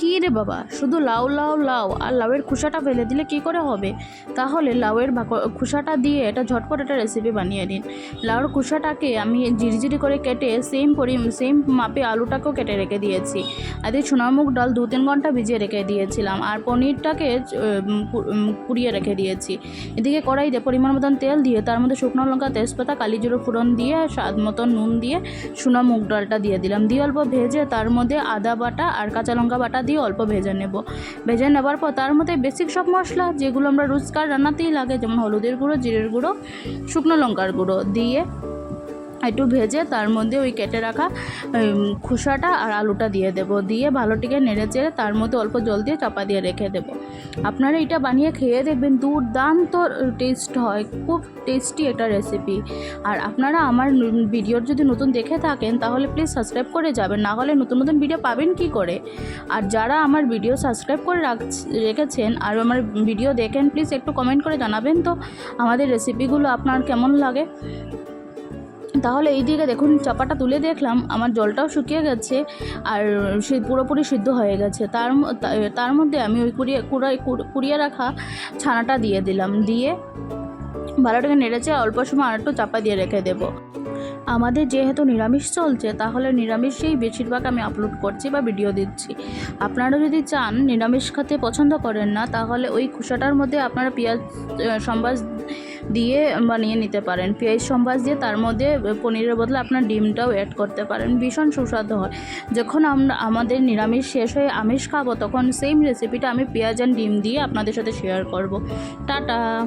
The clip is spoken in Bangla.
কী রে বাবা? শুধু লাউ লাউ লাউ আর লাউয়ের খোসাটা ফেলে দিলে কি করে হবে? তাহলে লাউয়ের খোসাটা দিয়ে এটা ঝটপট একটা রেসিপি বানিয়ে দিন লাউর খোসাটাকে আমি জিরিজিরি করে কেটে সেম পরি সেম মাপে আলুটাকেও কেটে রেখে দিয়েছি। আর এই সোনামুগ ডাল দু তিন ঘণ্টা ভিজিয়ে রেখে দিয়েছিলাম আর পনিরটাকে কুড়িয়ে রেখে দিয়েছি। এদিকে কড়াইতে পরিমাণ মতন তেল দিয়ে তার মধ্যে শুকনো লঙ্কা, তেজপাতা কালি জিরো ফোড়ন দিয়ে, স্বাদ মতন নুন দিয়ে সোনা মুগ ডালটা দিয়ে দিলাম। দিয়ে অল্প ভেজে তার মধ্যে আদা বাটা আর কাঁচা লঙ্কা বাটা দিয়ে অল্প ভেজে নেব। ভেজে নেবার পর তার মধ্যে বেসিক সব মশলা, যেগুলো আমরা রোজকার রান্নাতেই লাগে, যেমন হলুদের গুঁড়ো, জিরের গুঁড়ো, শুকনো লঙ্কার গুঁড়ো দিয়ে একটু ভেজে তার মধ্যে ওই কেটে রাখা খোসাটা আর আলুটা দিয়ে দেব। দিয়ে ভালোটিকে নেড়ে চেড়ে তার মধ্যে অল্প জল দিয়ে চাপা দিয়ে রেখে দেব। আপনারা এটা বানিয়ে খেয়ে দেখবেন, দুর্দান্ত টেস্ট হয়। খুব টেস্টি এটা রেসিপি আর আপনারা আমার ভিডিওর যদি নতুন দেখে থাকেন, তাহলে প্লিজ সাবস্ক্রাইব করে যাবেন। না হলে নতুন নতুন ভিডিও পাবেন কি করে? আর যারা আমার ভিডিও সাবস্ক্রাইব করে রাখ রেখেছেন আর আমার ভিডিও দেখেন প্লিজ একটু কমেন্ট করে জানাবেন তো আমাদের রেসিপিগুলো আপনার কেমন লাগে? তাহলে এই দিকে দেখুন, চাপাটা তুলে দেখলাম, আমার জলটাও শুকিয়ে গেছে আর সে পুরোপুরি সিদ্ধ হয়ে গেছে। তার তার মধ্যে আমি ওই কুড়িয়ে, কুড়াই কুড়িয়ে রাখা ছানাটা দিয়ে দিলাম। দিয়ে ভালোটাকে নেড়েছে অল্প সময় আর একটু চাপা দিয়ে রেখে দেবো। আমাদের যেহেতু নিরামিষ চলছে, তাহলে নিরামিষেই বেশিরভাগ আমি আপলোড করছি বা ভিডিও দিচ্ছি। আপনারা যদি চান নিরামিষ খেতে পছন্দ করেন না, তাহলে ওই খোসাটার মধ্যে আপনারা পেঁয়াজ সম্বাস দিয়ে বানিয়ে নিতে পারেন। পেঁয়াজ সম্বাস দিয়ে তার মধ্যে পনিরের বদলে আপনার ডিমটাও অ্যাড করতে পারেন। ভীষণ সুস্বাদু হয়। যখন আমরা, আমাদের নিরামিষ শেষ হয়ে আমিষ খাব, তখন সেম রেসিপিটা আমি পেঁয়াজ অ্যান্ড ডিম দিয়ে আপনাদের সাথে শেয়ার করব। টাটা!